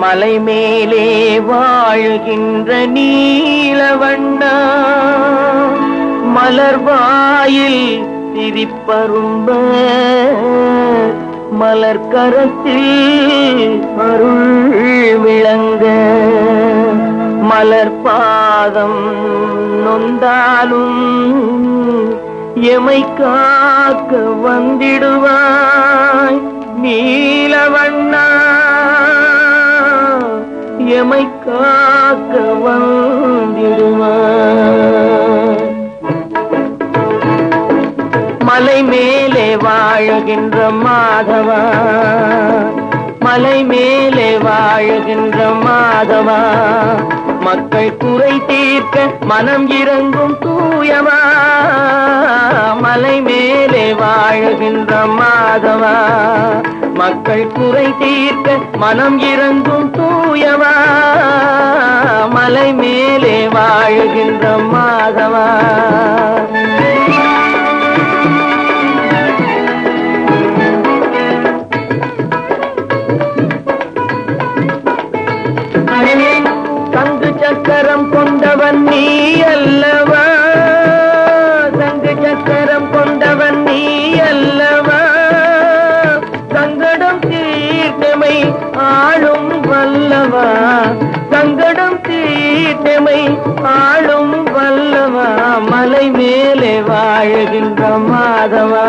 மலை மேலே வாழுகின்ற நீலவண்ணா. மலர்வாயில் திரிப்பரும்ப மலர் கரத்தில் அருள் விளங்க. மலர் பாதம் நொந்தாலும் எமை காக்க வந்திடுவாய். நீலவண்ணா எமை காக்க வந்திடுவாய் மலை மேலே வாழுகின்ற மாதவா? மலை மேலே வாழுகின்ற மாதவா? மக்கள் குறை தீர்க்க மனம் இறங்கும் தூயவா? மலை மேலே வாழுகின்ற மாதவா? மக்கள் குறை தீர்க்க மனம் இறங்கும் தூயவா? மலை மேலே வாழுகின்ற மாதவா? ஆளும் வல்லவா? சங்கடம் தீட்டமை ஆளும் வல்லவா? மலை மேலே வாழுகின்ற மாதவா?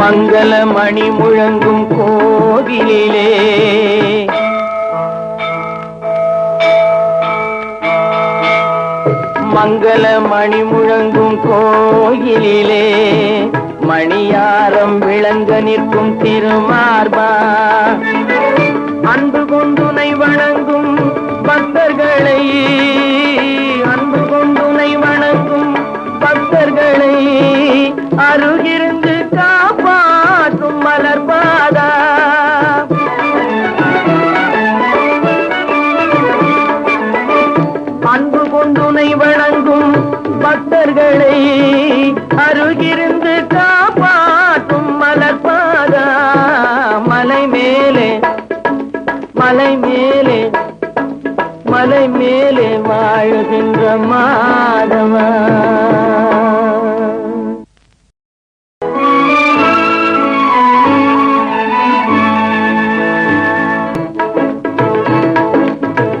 மங்கள மணி முழங்கும் கோவிலே மங்கள மணி முழங்கும் கோயிலிலே மணியாரம் விளங்க நிற்கும் திருமார்பா. அன்பு கொண்டுனை வணங்கும் பக்தர்களை அன்பு கொண்டுனை வணங்கும் பக்தர்களை அருகிருந்து காப்பாற்றும் மலர்பாதா. அன்பு கொண்டுனை வணங்கும் பக்தர்களை அருகிருந்து காப்பாற்றும் மலர்பாதா மலை மேலே மலை மேலே மலை மேலே வாழுகின்ற மாதவா.